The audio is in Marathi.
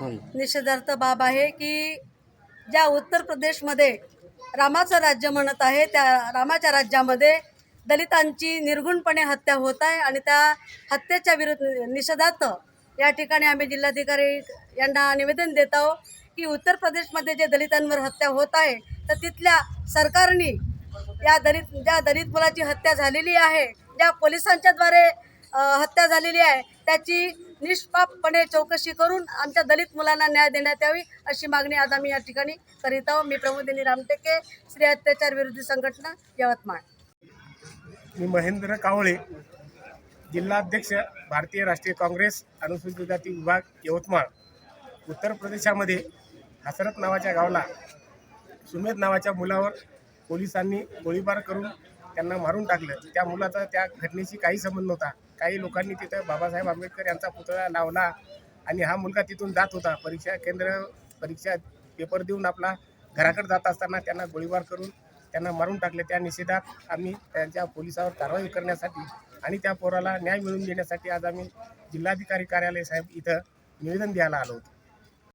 निषेधार्थ बाब आहे की ज्या उत्तर प्रदेशमध्ये रामाचं राज्य म्हणत आहे त्या रामाच्या राज्यामध्ये दलितांची निर्गुणपणे हत्या होत आहे आणि त्या हत्येच्या विरुद्ध निषेधार्थ या ठिकाणी आम्ही जिल्हाधिकारी यांना निवेदन देत आहोत की उत्तर प्रदेशमध्ये जे दलितांवर हत्या होत आहे तर तिथल्या सरकारने या दलित ज्या दलित मुलाची हत्या झालेली आहे ज्या पोलिसांच्याद्वारे हत्या झालेली आहे त्याची निष्पापपणे चौकशी करून आमच्या दलित मुलांना न्याय देण्यात यावी अशी मागणी आज आम्ही या ठिकाणी करीत आहोत. मी प्रमोदिनी रामटेके स्त्री अत्याचार विरोधी संघटना यवतमाळ. मी महेंद्र कावळे जिल्हाध्यक्ष भारतीय राष्ट्रीय काँग्रेस अनुसूचित जाती विभाग यवतमाळ. उत्तर प्रदेशामध्ये हसरत नावाच्या गावाला सुमेध नावाच्या मुलावर पोलिसांनी गोळीबार करून त्यांना मारून टाकलं. त्या मुलाचा त्या घटनेशी काही संबंध नव्हता. काही लोकांनी तिथं बाबासाहेब आंबेडकर यांचा पुतळा लावला आणि हा मुलगा तिथून जात होता. परीक्षा केंद्र परीक्षा पेपर देऊन आपला घराकडे जात असताना त्यांना गोळीबार करून त्यांना मारून टाकले. त्या निषेधात आम्ही त्यांच्या पोलिसावर कारवाई करण्यासाठी आणि त्या पोराला न्याय मिळवून देण्यासाठी आज आम्ही जिल्हाधिकारी कार्यालय साहेब इथं निवेदन द्यायला आलो होतो.